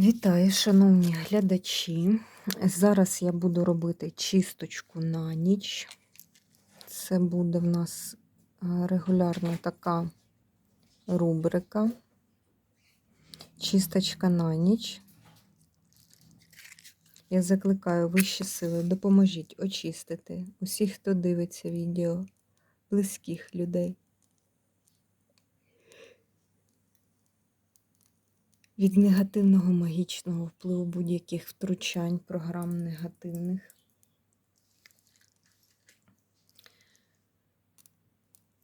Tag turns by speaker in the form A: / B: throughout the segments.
A: Вітаю, шановні глядачі. Зараз я буду робити чисточку на ніч. Це буде в нас е, регулярна така рубрика. Чисточка на ніч. Я закликаю вищі сили, допоможіть очистити усіх, хто дивиться відео, близьких людей. Від негативного магічного впливу будь-яких втручань, програм негативних.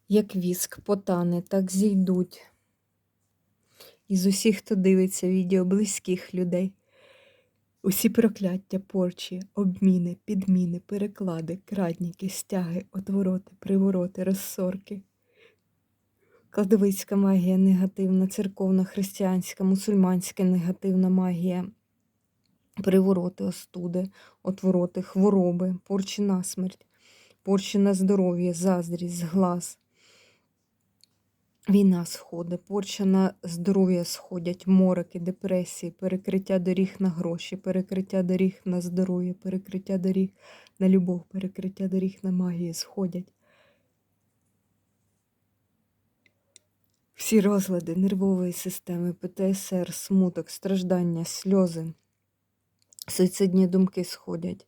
A: Як віск потане, так зійдуть. Із усіх, хто дивиться відео близьких людей. Усі прокляття, порчі, обміни, підміни, переклади, крадніки, стяги, отвороти, привороти, розсорки. Кладовицька магія негативна, церковна, християнська, мусульманська негативна магія, привороти, остуди, отвороти, хвороби, порчі на смерть, порчі на здоров'я, заздрість, глаз. Війна сходи, порча на здоров'я сходять, морики, депресії, перекриття доріг на гроші, перекриття доріг на здоров'я, перекриття доріг на любов, перекриття доріг на магію сходять. Всі розлади нервової системи, ПТСР, смуток, страждання, сльози, суїцидні думки сходять,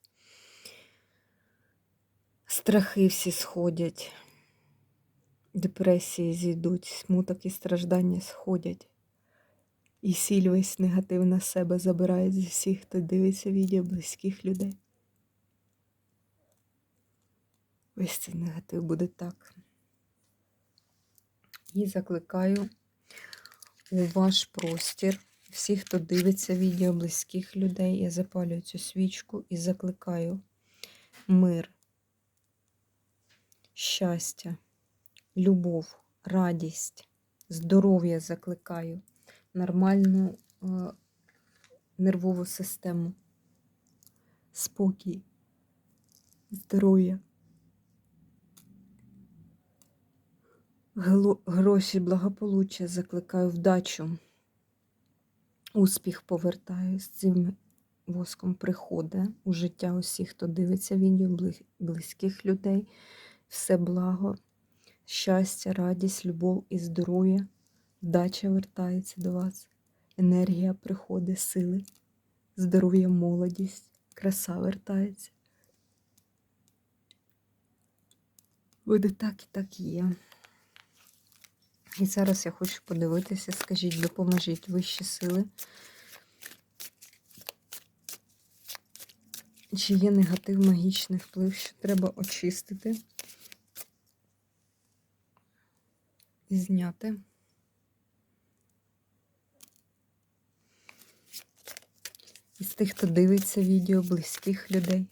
A: страхи всі сходять, депресії зійдуть, смуток і страждання сходять. І сіль весь негатив на себе забирає зі всіх, хто дивиться відео близьких людей. Весь цей негатив буде так. І закликаю у ваш простір. Всі, хто дивиться відео близьких людей, я запалюю цю свічку і закликаю мир, щастя, любов, радість, здоров'я закликаю, нормальну е нервову систему, спокій, здоров'я. Гроші, благополуччя закликаю вдачу. Успіх повертаю з цим воском приходить у життя усіх, хто дивиться відео, близьких людей. Все благо, щастя, радість, любов і здоров'я. Вдача вертається до вас, енергія приходить, сили, здоров'я, молодість, краса вертається. Буде так і так є. І зараз я хочу подивитися, скажіть, допоможіть вищі сили. Чи є негатив магічний вплив, що треба очистити і зняти. Із тих, хто дивиться відео близьких людей.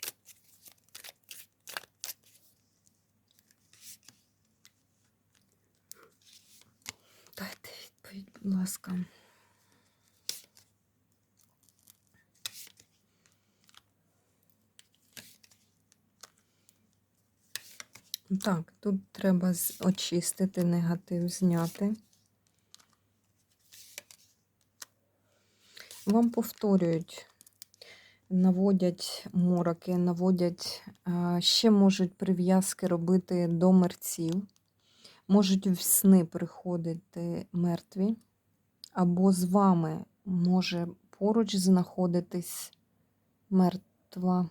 A: Будь ласка. Так, тут треба очистити негатив, зняти. Вам повторюють, наводять мороки, наводять, ще можуть прив'язки робити до мерців, можуть в сни приходити мертві або з вами може поруч знаходитись мертва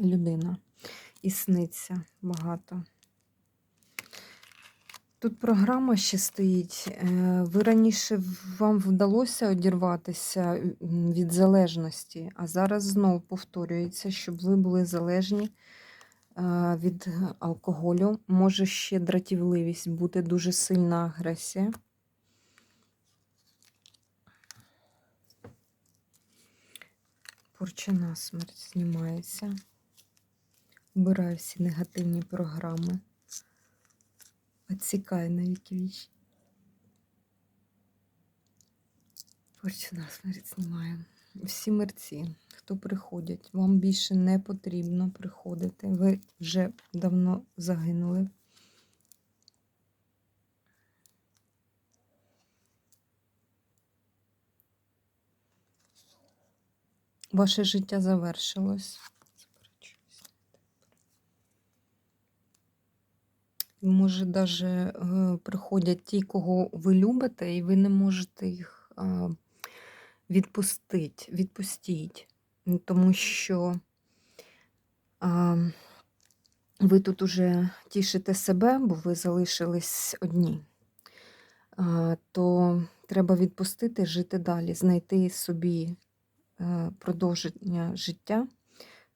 A: людина. І сниться багато. Тут програма ще стоїть. Е, ви раніше вам вдалося одірватися від залежності, а зараз знову повторюється, щоб ви були залежні е, від алкоголю. Може ще дратівливість бути дуже сильна агресія. Порча на смерть знімається. Убираю всі негативні програми. Отсікаю на віч. Порча на смерть знімаю. Всі мерці, хто приходять, вам більше не потрібно приходити. Ви вже давно загинули. Ваше життя завершилось. Може, навіть приходять ті, кого ви любите, і ви не можете їх відпустити, відпустіть. Тому що ви тут уже тішите себе, бо ви залишились одні. То треба відпустити, жити далі, знайти собі е, продовження життя,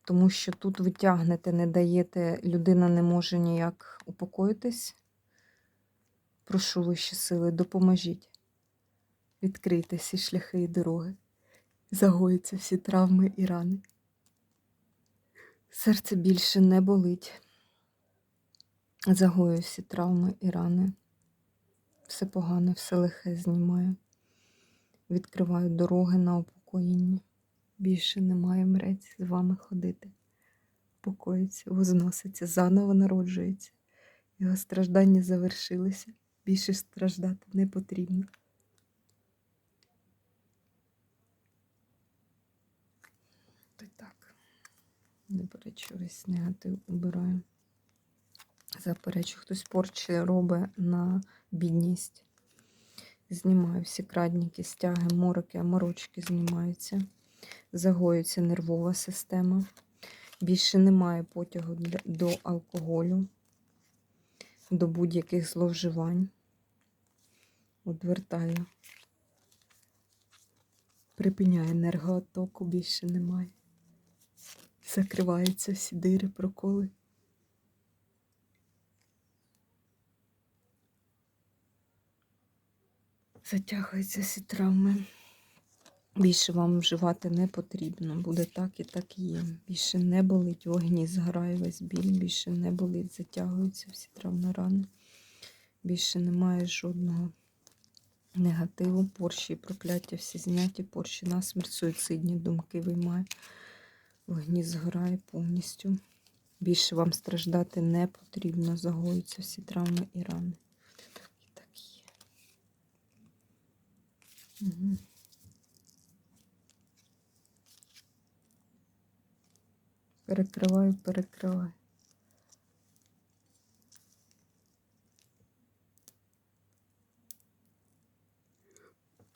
A: тому що тут ви тягнете, не даєте, людина не може ніяк упокоїтись. Прошу вищі сили, допоможіть. Відкрийте всі шляхи і дороги, загоїться всі травми і рани. Серце більше не болить. Загою всі травми і рани. Все погане, все лихе знімаю. Відкриваю дороги на упокоєння. Більше немає мрець з вами ходити. Покоїться, возноситься, заново народжується. Його страждання завершилися. Більше страждати не потрібно. То так. Не перечу весь негатив убираю. Заперечу, хтось порчі робить на бідність. Знімаю всі крадніки, стяги, мороки, морочки знімаються. Загоюється нервова система. Більше немає потягу до алкоголю, до будь-яких зловживань. Одвертаю. Припиняю енергоотоку, більше немає. Закриваються всі дири, проколи. Затягуються всі травми. Більше вам вживати не потрібно. Буде так і так є. Більше не болить, вогні згорає весь біль, більше не болить, затягуються всі травми рани. Більше немає жодного негативу, порші і прокляття всі зняті, порші насмерть, суїцидні думки виймає. Вогні згорає повністю. Більше вам страждати не потрібно, загоюються всі травми і рани. Так і так є. Угу. Перекриваю, перекриваю.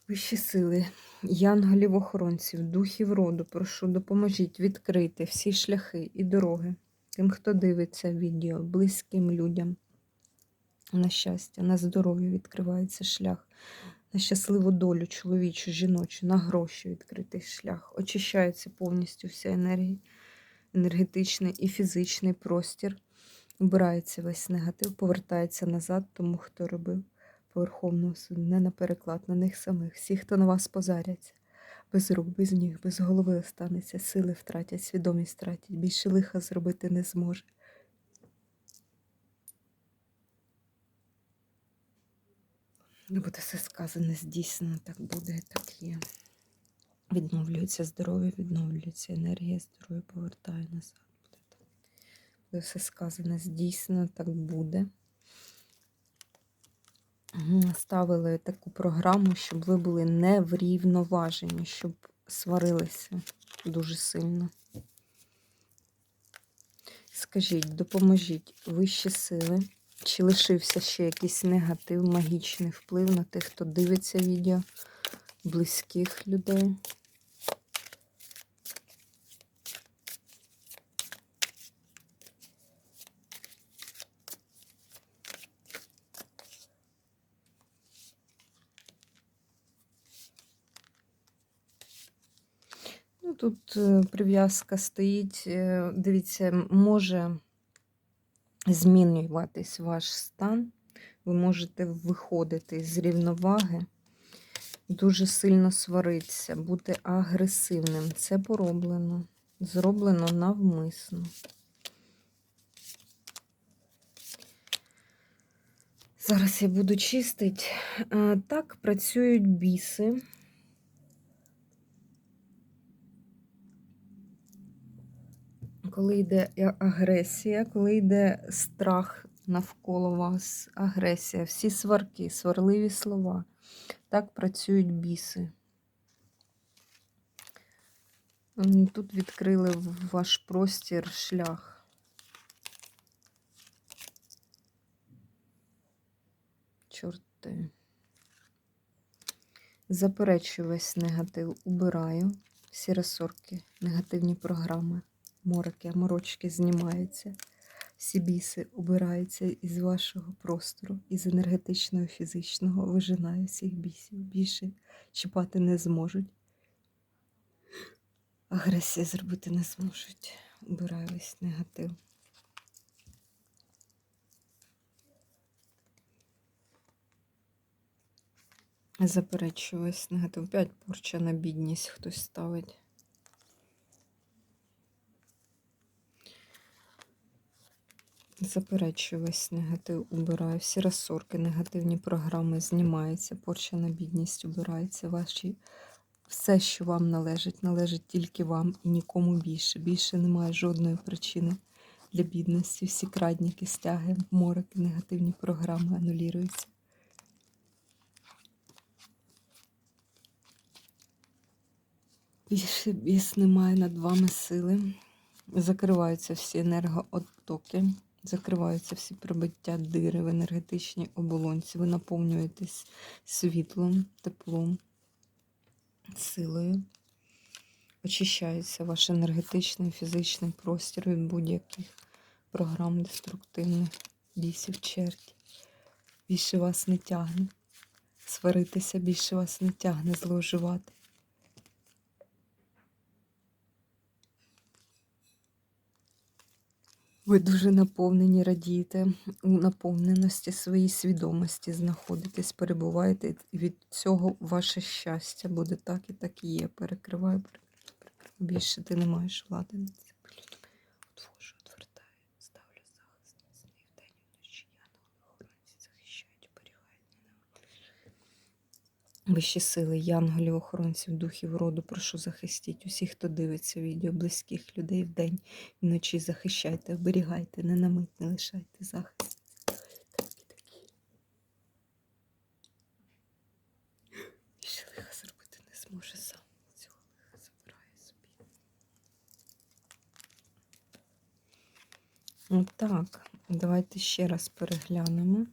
A: Вищі сили, янголів-охоронців, духів роду, прошу, допоможіть відкрити всі шляхи і дороги тим, хто дивиться відео, близьким людям. На щастя, на здоров'я відкривається шлях, на щасливу долю, чоловічу, жіночу, на гроші відкритий шлях. Очищається повністю вся енергія, енергетичний і фізичний простір. Убирається весь негатив, повертається назад, тому хто робив по Верховному суду, не на переклад, на них самих. Всі, хто на вас позаряться, без рук, без ніг, без голови останеться, сили втратять, свідомість втратять, більше лиха зробити не зможе. Не буде все сказане, здійснено, так буде, так є. Відновлюється здоров'я, відновлюється енергія, здоров'я повертає назад. Буде все сказане, здійснено, так буде. Ставили таку програму, щоб ви були не врівноважені, щоб сварилися дуже сильно. Скажіть, допоможіть вищі сили, чи лишився ще якийсь негатив, магічний вплив на тих, хто дивиться відео, близьких людей? Тут е, прив'язка стоїть. е, Дивіться, може змінюватись ваш стан. Ви можете виходити з рівноваги, дуже сильно сваритися, бути агресивним. Це пороблено. Зроблено навмисно. Зараз я буду чистити. Е, Так працюють біси. Коли йде агресія, коли йде страх навколо вас, агресія, всі сварки, сварливі слова. Так працюють біси. Тут відкрили ваш простір шлях. Чорти. Заперечую весь негатив, убираю. Всі розсорки, негативні програми, мороки, морочки знімаються. Всі біси убираються із вашого простору, із енергетичного, фізичного. Вижинаю всіх бісів. Більше чіпати не зможуть. Агресія зробити не зможуть. Убираю весь негатив. Заперечую весь негатив. П'ять порча на бідність хтось ставить. Заперечую весь негатив, убираю. Всі розсорки, негативні програми знімаються, порча на бідність убирається. Ваші все, що вам належить, належить тільки вам і нікому більше. Більше немає жодної причини для бідності. Всі крадніки, стяги, мороки, негативні програми анулюються. Більше біс немає над вами сили. Закриваються всі енергооттоки, закриваються всі пробиття дири в енергетичній оболонці. Ви наповнюєтесь світлом, теплом, силою. Очищається ваш енергетичний, фізичний простір від будь-яких програм деструктивних, бісів, черті. Більше вас не тягне. Сваритися більше вас не тягне, зловживати. Ви дуже наповнені, радієте у наповненості своїй свідомості, знаходитесь, перебуваєте, від цього ваше щастя буде так і так і є. Перекриваю, перекриваю. Більше ти не маєш влади над цим. Отвожу, отвертаю, ставлю захист міцний вдень і вночі. Янголи, охоронці захищають, оберігають мене. Вищі сили, янголів, охоронців, духів роду, прошу захистіть усіх, хто дивиться відео, близьких людей вдень і вночі захищайте, оберігайте, не на мить, не лишайте захист. Такі. Лиха зробити не зможе сам. Цього лиха забирає собі. Отак. Давайте ще раз переглянемо.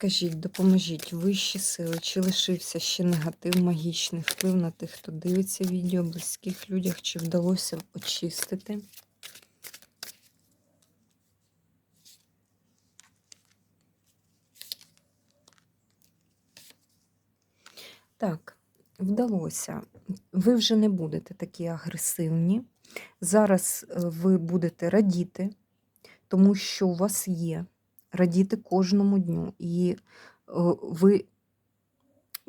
A: Скажіть, допоможіть вищі сили, чи лишився ще негатив, магічний вплив на тих, хто дивиться відео, близьких людях, чи вдалося очистити? Так, вдалося. Ви вже не будете такі агресивні. Зараз е, ви будете радіти, тому що у вас є радіти кожному дню. І е, ви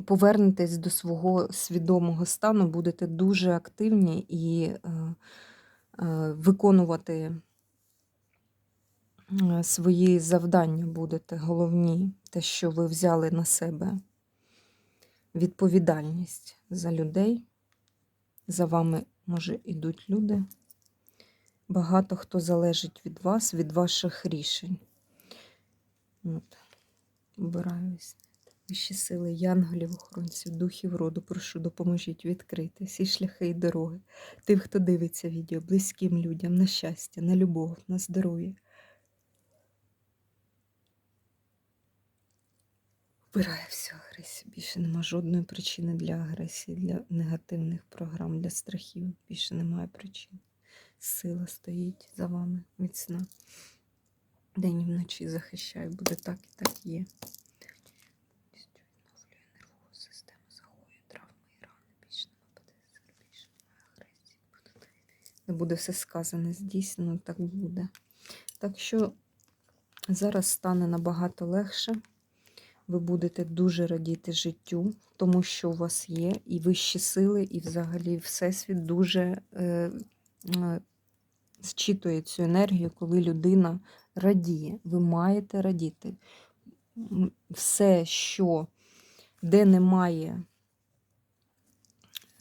A: повернетесь до свого свідомого стану, будете дуже активні і е, е, виконувати свої завдання будете головні, те, що ви взяли на себе відповідальність за людей. За вами, може, ідуть люди. Багато хто залежить від вас, від ваших рішень. От. Обираюсь. Вищі сили, янголів, охоронців, духів роду, прошу, допоможіть відкрити всі шляхи і дороги. Тим, хто дивиться відео, близьким людям, на щастя, на любов, на здоров'я. Вбирає всю агресію. Більше нема жодної причини для агресії, для негативних програм, для страхів. Більше немає причин. Сила стоїть за вами міцна. День і вночі захищаю, буде так і так є. Не буде все сказане, здійснено, так буде. Так що зараз стане набагато легше. Ви будете дуже радіти життю, тому що у вас є і вищі сили, і взагалі Всесвіт дуже е, е, зчитує цю енергію, коли людина радіє. Ви маєте радіти. Все, що де немає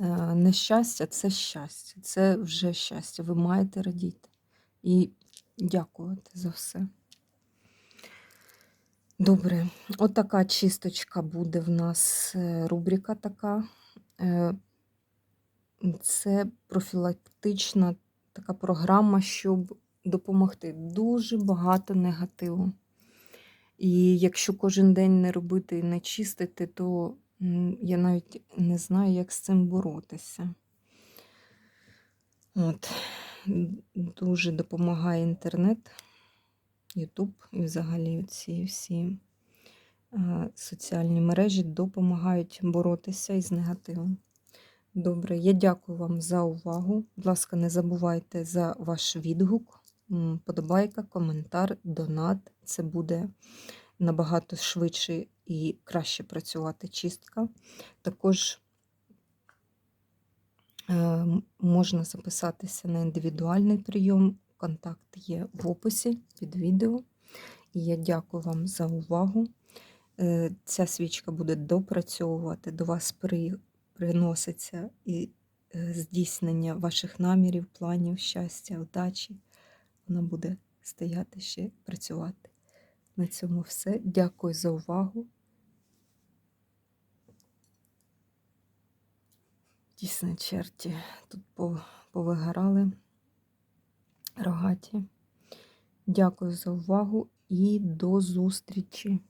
A: е, нещастя, це щастя. Це вже щастя. Ви маєте радіти. І дякувати за все. Добре, отака чисточка буде в нас е, рубрика така. Е, Це профілактична така програма, щоб допомогти. Дуже багато негативу. І якщо кожен день не робити і не чистити, то я навіть не знаю, як з цим боротися. От. Дуже допомагає інтернет, Ютуб і взагалі ці всі соціальні мережі допомагають боротися із негативом. Добре, я дякую вам за увагу. Будь ласка, не забувайте за ваш відгук, подобайка, коментар, донат. Це буде набагато швидше і краще працювати чистка. Також е, можна записатися на індивідуальний прийом. Контакт є в описі під відео. І я дякую вам за увагу. Е, Ця свічка буде допрацьовувати, до вас при, приноситься і е, здійснення ваших намірів, планів, щастя, удачі. Вона буде стояти ще працювати. На цьому все. Дякую за увагу. Дійсно, черті тут пов- повигорали рогаті. Дякую за увагу і до зустрічі!